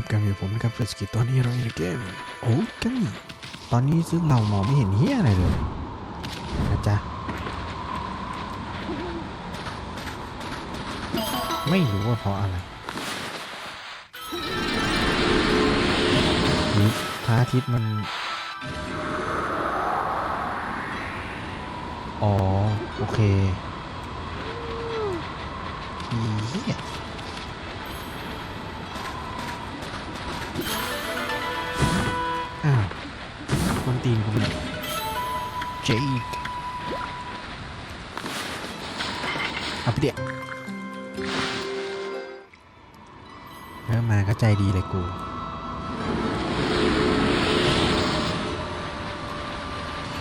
ครับกับอยู่ผมนะครับเฟรสกิตอนนี้เราอยู่ในเกมโอ้กันตอนนี้ซึ่งเรามองไม่เห็นเฮียอะไรเลยนะจ๊ะไม่รู้ว่าเพราะอะไรหรือพระอาทิตย์มัน อ๋อ โอเคเฮีย อ้าวคนตีนกูเลยเจคเอาไปเดี๋ยวเริ่มมาก็ใจดีเลยกูโอเค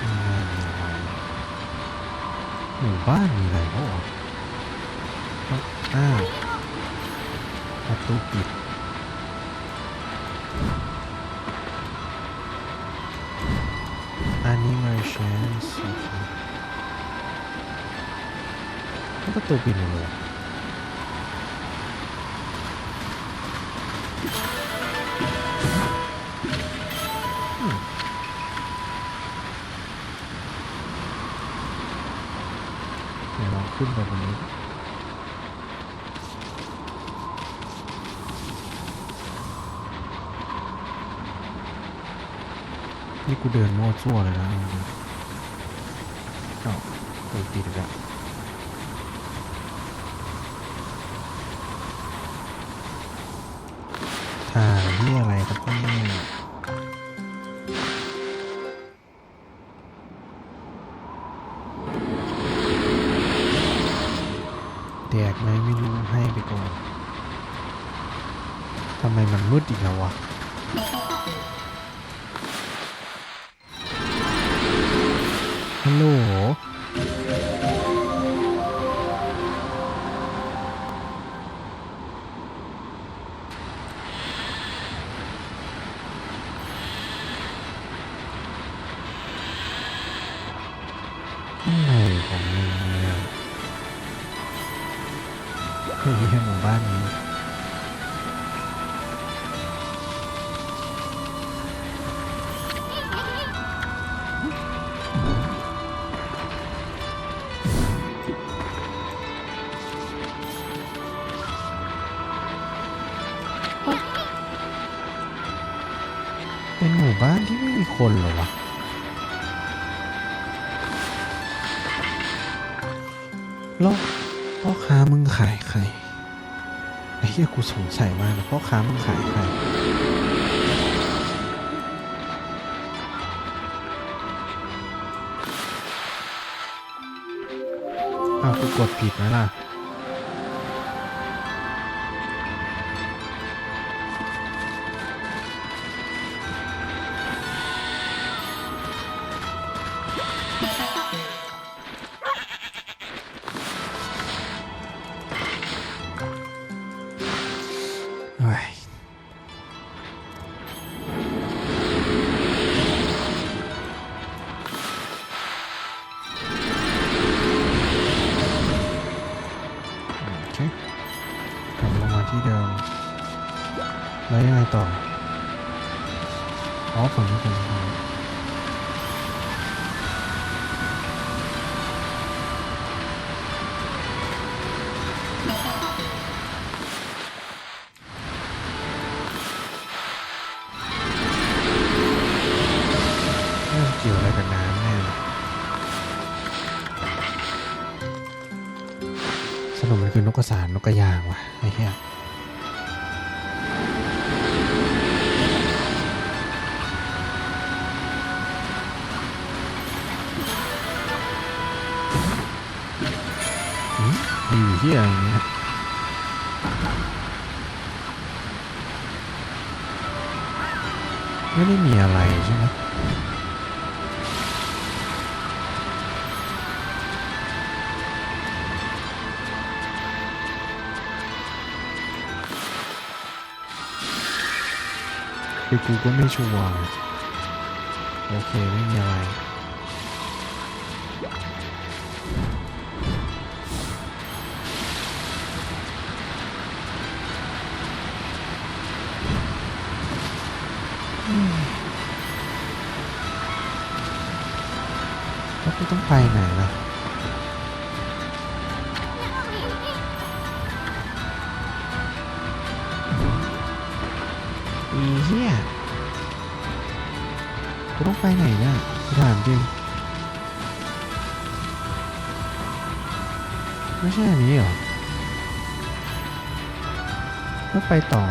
มีอะไรมีอะไรหมู่บ้านมีอะไรบ้างอ้าว ประตูปิดอันนี้มาเชนส์โอเคแล้วประตูปิดหมดเลยเหรออืมเดี๋ยวลองขึ้นไปบนนี้ กูเดินมั่วซั่วเลยนะเอ้าเปิดปิดอีกแล้วถ่ายที่อะไรครับเนี่ยแดกไหมไม่รู้ให้ไปก่อนทำไมมันมืดอีกแล้ววะ คนเหรอวะแล้วพ่อค้ามึงขายใครไอ้เหี้ยกูสงสัยมากนะพ่อค้ามึงขายใครอ้าวกูกดผิดไหมล่ะ หืมอยู่ที่อะไรเนี่ยไม่ได้มีอะไรใช่ไหมคือกูก็ไม่ชัวร์โอเค ไม่มีอะไร ต้องไปไหนล่ะอีเหี้ยกูต้องไปไหนเนี่ยถามจริง ไม่ใช่อันนี้เหรอก็ไปต่อ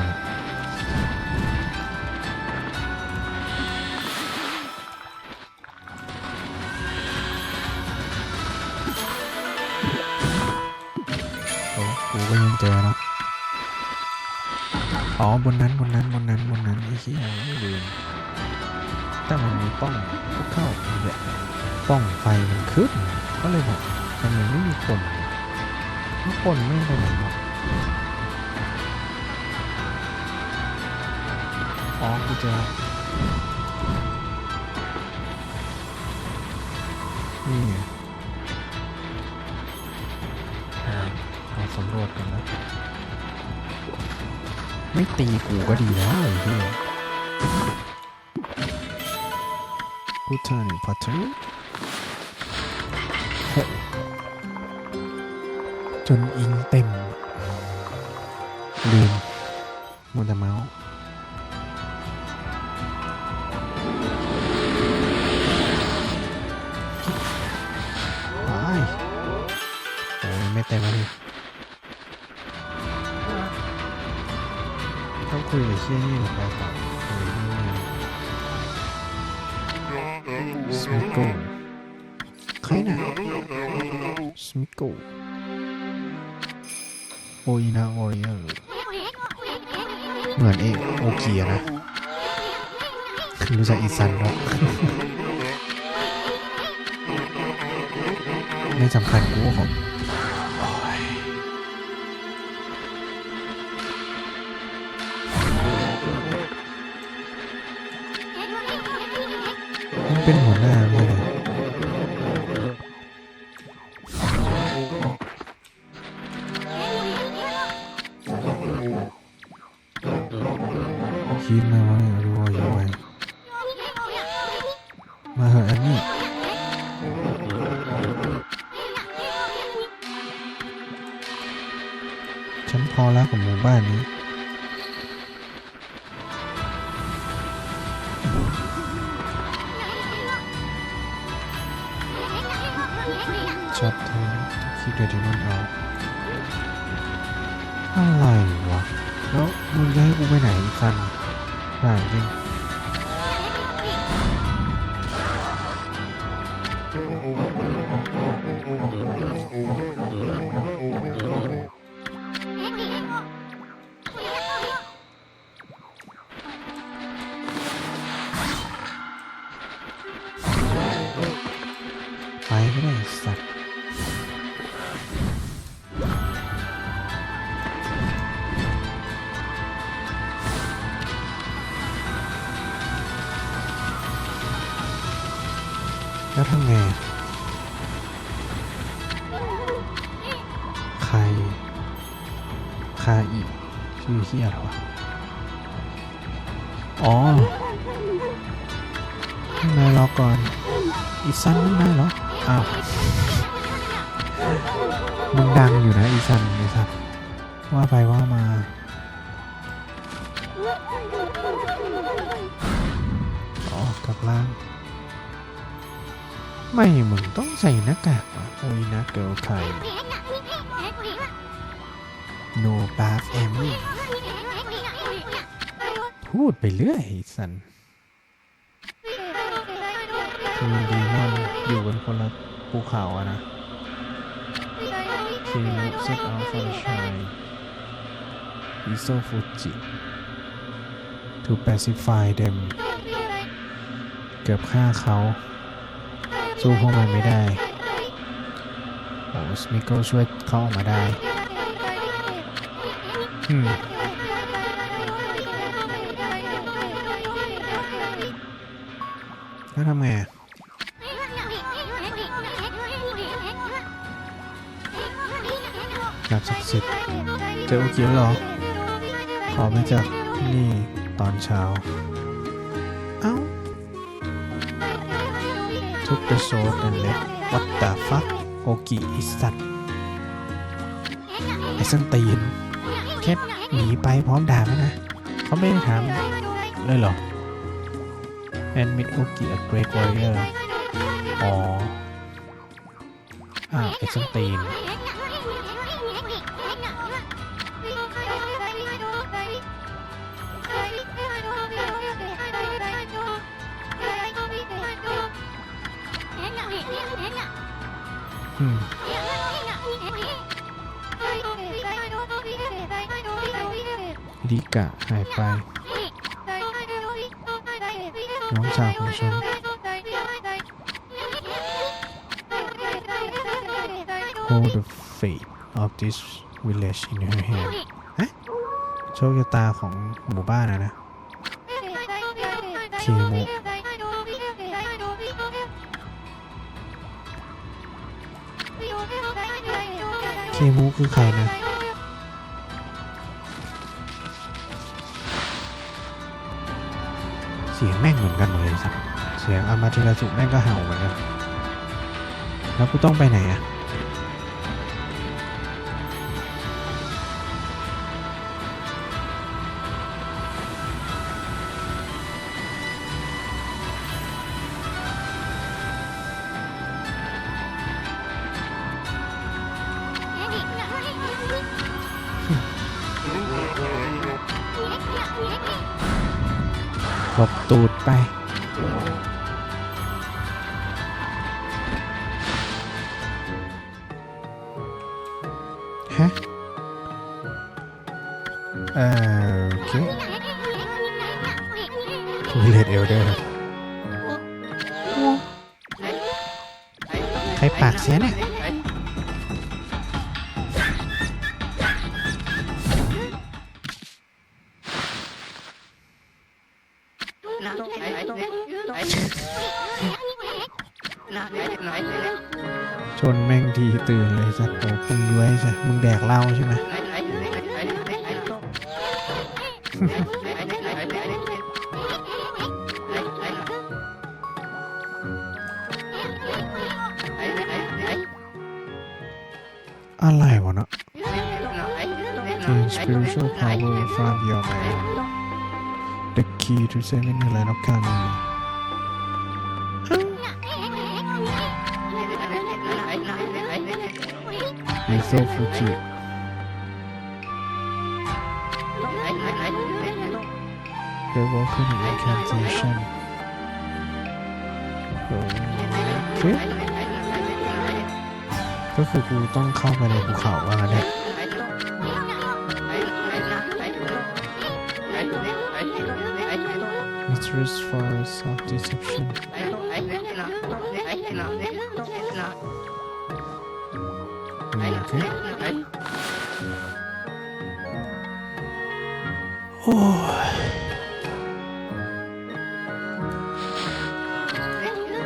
อ๋อบนนั้นบนนั้นบนนั้นบนนั้นไอ้เหี้ยไม่ลืมแต่มันมีป้องก็เข้าเนี่ยป้องไฟมันขึ้นก็เลยบอกทำไมไม่มีคนเพราะคนไม่ไปไหนหรอกอ๋อกูเจอนี่ไงอ่าเอาสำรวจกันนะ ไม่ตีกูก็ดีแล้วไอ้เหี้ยกูเธอหนึ่งพัทเธอจนอิงเต็มลืมมัวแต่เมาส์ ใครน่ะสมิโก้โออินาโอริเออร์เหมือนเอกโอเกียนะรู้จักอีซันแล้วไม่สำคัญกูว่าผมโอ้ยมันเป็นหัวหน้าเลย ช็อตเธอคิดเดี๋ยวมันเอาอะไรวะ แล้วมึงจะให้กูไปไหนอีกคันถามจริง ทำไงอะใครใครอีกชื่อเฮียอะไรวะ อ๋อข้างในรอก่อน อีซันข้างในเหรอ อ้าว มึงดังอยู่นะอีซันไอ้สัตว์ว่าไปว่ามาอ๋อกลับล่าง ไม่มึงต้องใส่หน้ากากวะโอ้ยนะเกิลไข่ no bath every พูดไปเรื่อยสันทีมดีมอนอยู่กันคนละภูเขาอะนะทีมเซตอัลฟาชัยอิโซฟูจิ to pacify them เกือบฆ่าเขา สู้พวกมันไม่ได้โอ้สมิโก้ช่วยเขาออกมาได้อืมแล้วทำไงอะดาบศักดิ์สิทธิ์เจอโอเกียเหรอ ขอไปจากที่นี่ตอนเช้า เอ้า took the sword and left What the fuck โอกิอิสัตไอ้ส้นตีนแค่หนีไปพร้อมด่าไหมนะเขาไม่ได้ถามเลยเหรอ and meet Oki a great warrior อ๋ออ้าวไอ้ส้นตีน ลิกะหายไป น้องสาวของฉัน Hold the fate of this village in your hand โชคชะตาของหมู่บ้านนะนะเคมุเคมูคือใครนะ สียงแม่งเหมือนกันหมดเลยสักเสียงอามาเทราสุแม่งก็เห่าเหมือนกัน แล้วกูต้องไปไหนอะ ตูดไป ฮะเอ่อโอเคเลดเอลเดอร์ใครปากเสียเนี่ย ตื่นเลยสัตว์โตปุงย้วยใช่มึงแดกเหล้าใช่ไหมอะไรวะเนาะ Gain spiritual power from your mind the key to saving the land of can Kami Miso Fuji The Volcanic Incantation โอเคก็คือกูต้องเข้าไปในภูเขาว่างั้นเนี่ย Mistress Forest of Deception โอเคโอ้ย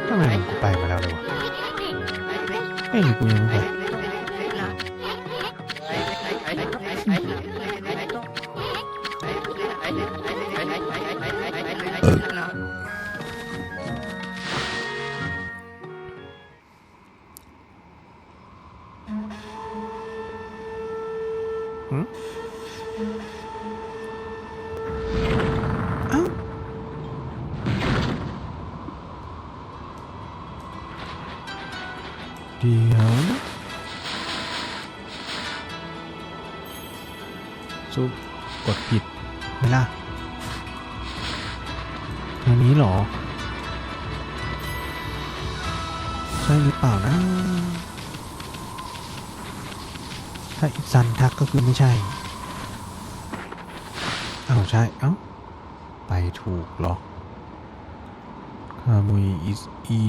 ทำไมมันกูไปมาแล้วเลยวะเอ้ยหรือกูยังไม่ไป นทักก็คือไม่ใช่อ้าวใช่ เอ้า ไปถูกหรอคามุยอิอี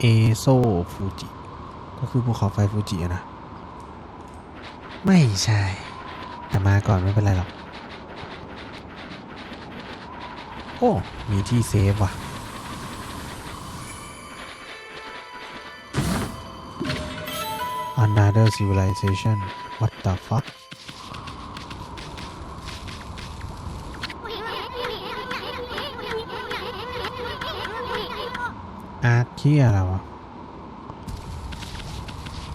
เอโซฟูจิ ก็คือภูเขาไฟฟูจินะ ไม่ใช่ แต่มาก่อนไม่เป็นไรหรอก โอ้ มีที่เซฟว่ะ Another civilization What the fuck อาร์คเคียอะไรวะ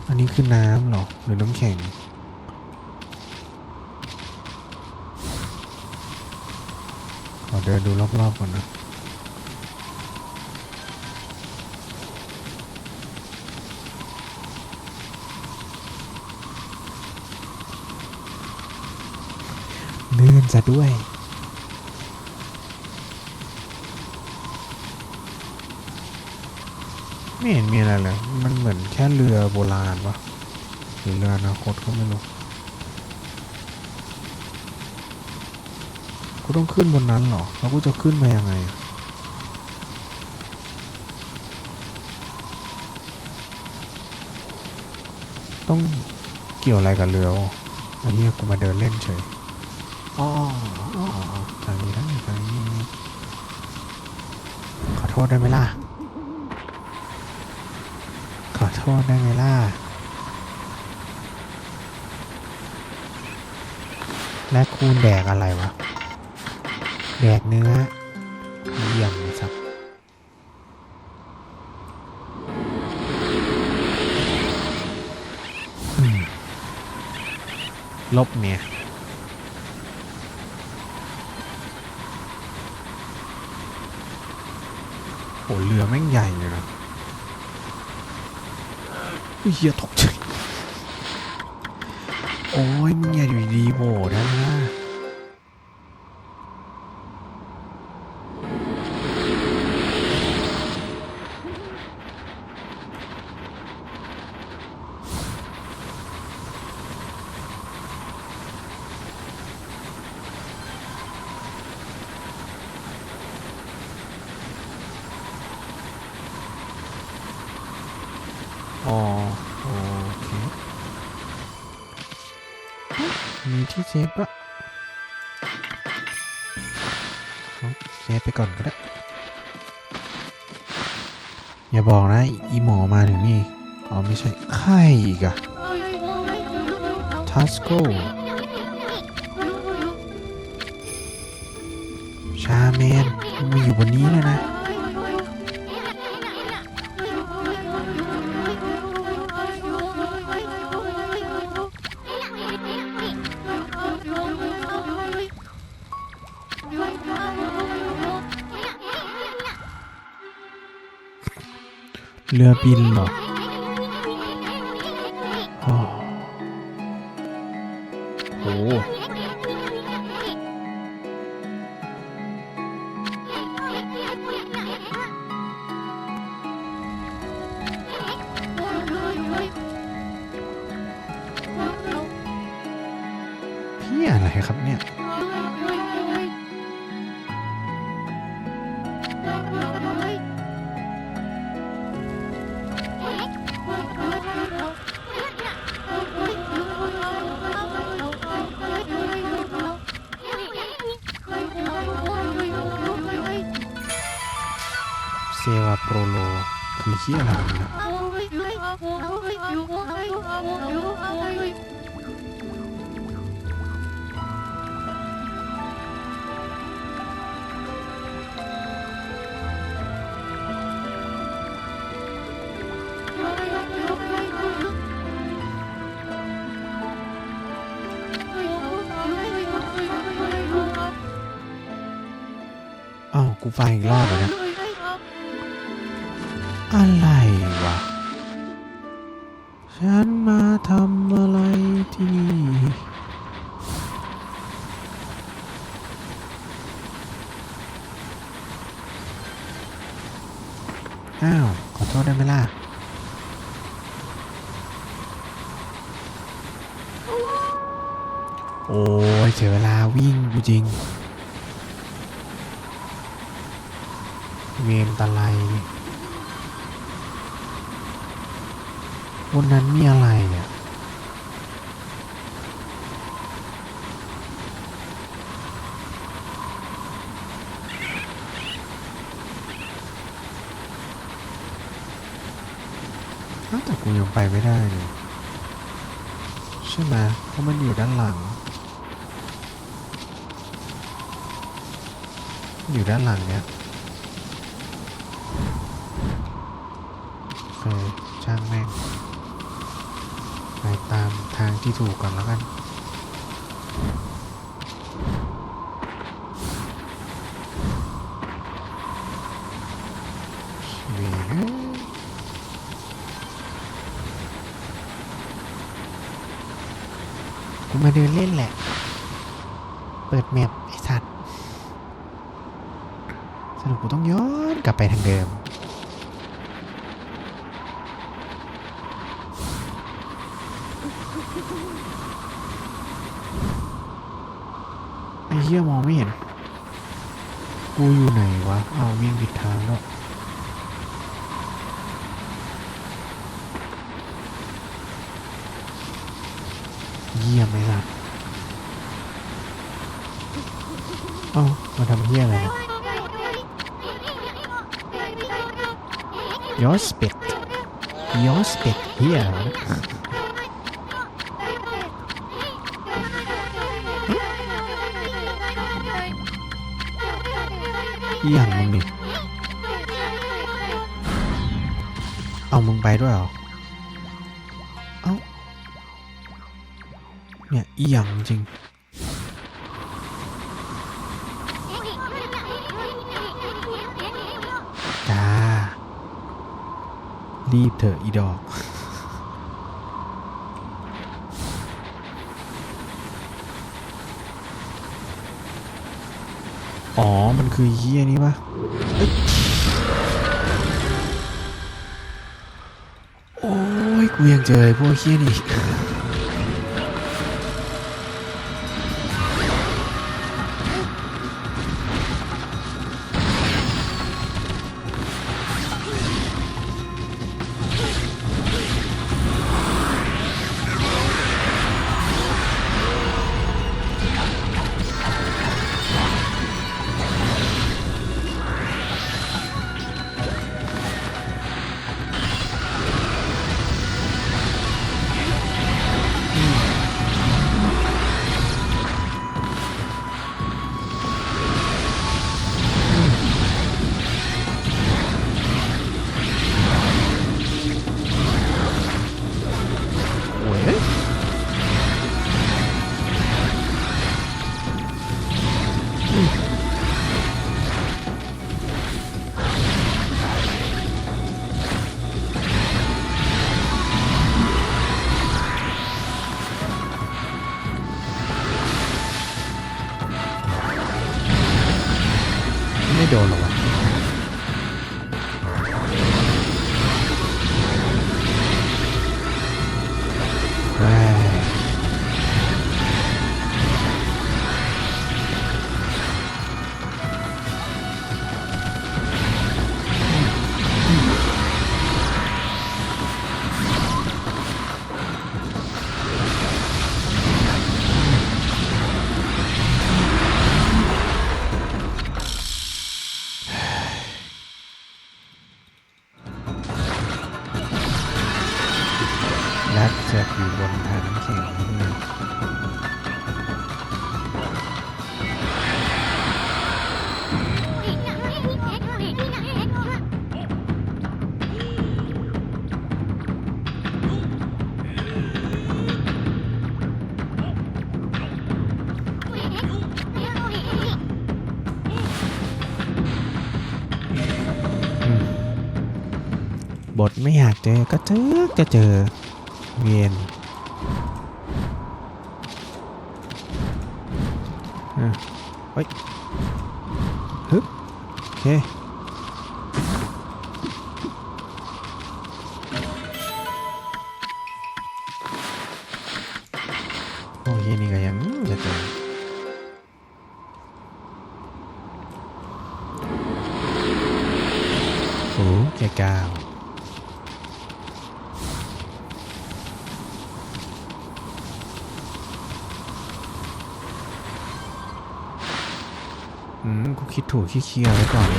อันนี้คือน้ำเหรอ หรือน้ำแข็ง ขอเดินดูรอบๆก่อนนะลื่นซะด้วย ไม่เห็นมีอะไรเลย มันเหมือนแค่เรือโบราณปะหรือเรืออนาคตก็ไม่รู้ กูต้องขึ้นบนนั้นเหรอ แล้วกูจะขึ้นมายังไงอะต้องเกี่ยวอะไรกับเรือวะอันนี้กูมาเดินเล่นเฉยอ๋ออ๋ออ๋อทางนี้ทางนี้ทางนี้ ขอโทษได้ไหมล่ะ ขอ โทษได้ไหมล่ะ และคูณแดกอะไรวะ แดกเนื้อเยี่ยมเลยครับลบเนี่ยโหเรือแม่งใหญ่เลยนะอุ๊ย เฮียตกใจ โอ้ยมึงอย่าอยู่ดีโผล่ได้ไหมล่ะอ๋อโอเค มีที่ เซฟปะเอาเซฟไปก่อนก็ได้ อย่าบอกนะ อีหมอมาถึงนี่อ๋อไม่ใช่ไข่อีกอะทัสโกชาเมนมาอยู่บนนี้เลยนะ รือบินเหรอโอ้โหพี่อะไรครับเนี่ย อ้าวกูฟังอีกรอบแล้วนี่ยอะไรวะ ฉันมาทำอะไรที่นี่อ้าว ขอโทษได้ไหมล่ะ โอ้ยเสียเวลาวิ่งกูจริง เวมตะไลนี่ วันนั้นมีอะไรเนี่ย แต่กูยังไปไม่ได้เลยใช่ไหมเพราะมันอยู่ด้านหลัง อยู่ด้านหลังเนี่ยโอเคช่างแม่ง ไปตามทางที่ถูกก่อนแล้วกันเวียนะกูมาเดินเล่นแหละ เปิดแมปไอ้สัตว์ สรุปกูต้องย้อนกลับไปทางเดิม ไอ้เหี้ยมองไม่เห็น กูอยู่ไหนวะ เอาวิ่งผิดทางแล้วเยี่ยมไหมล่ะเอ้ามาทำเหี้ยอะไรยอสเป็ดยอสเป็ดเหี้ยอะ อหย่างมึงนี่เอามึงไปด้วยเหรอ เอ้า เนี่ยอีหยังจริง จ้า รีบเถอะอีดอก อ๋อ มันคือเฮียนี่ปะโอ้ย กูยังเจอพวกเฮียนี่ ไม่อยากเจอก็เจอจะเจอเวียนอะเฮ้ยฮึบโอเค คิดถูกคิดเคลียร์ไว้ก่อน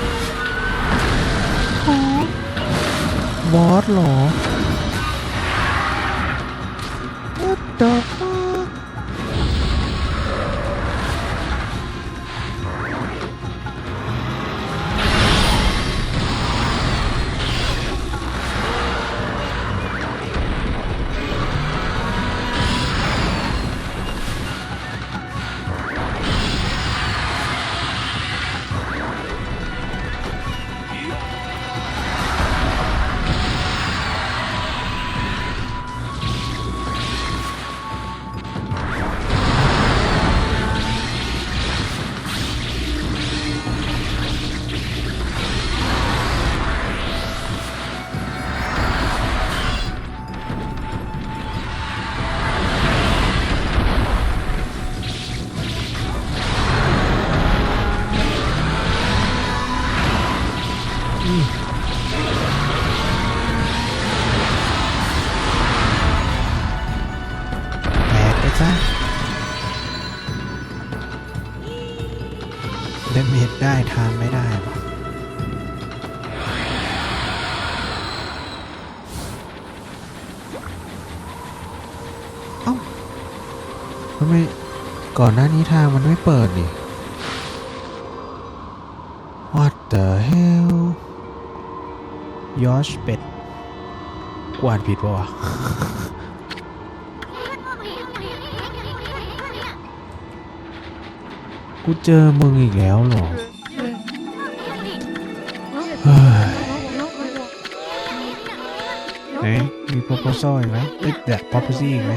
บอสเหรอะเดเมจได้ทางไม่ได้เอ้าทำไมก่อนหน้านี้ทางมันไม่เปิดนี่ What the hell ยอชเป็ดกวาดผิดปะวะ กูเจอมึงอีกแล้วเหรอเฮ้ยไหนมี proposal อีกไหมเอ้ยแบบ proposal อีกไหม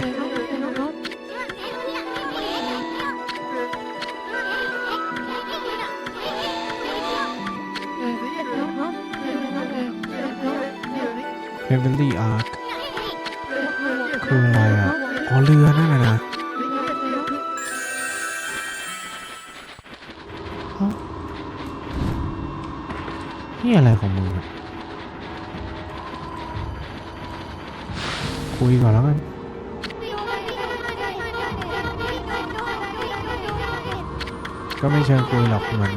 Heavenly Ark คืออะไรอะอ๋อเรือนั่นน่ะนะ นี่อะไรของมึงคุยก่อนแล้วกันก็ไม่เชิงคุยหรอกเหมือน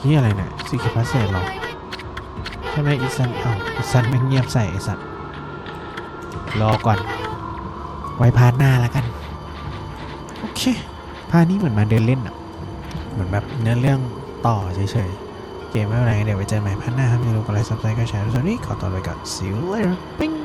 เฮียอะไรเนี่ยสิคิพัสเซตหรอใช่ไหมอีซันเอ้าอีซันไม่เงียบใส่ไอสัตว์รอก่อน ไว้พาร์ทหน้าแล้วกัน โอเค พาร์ทนี้เหมือนมาเดินเล่นอะเหมือนแบบเนื้อเรื่องต่อเฉยๆ เกมไม่เป็นไรเดี๋ยวไปเจอใหม่พันหน้าครับอย่าลืมกดไลค์ซับสไครต์กดแชร์ด้วยส่วนนี้ขอตัวไปก่อน see you later ปิ้ง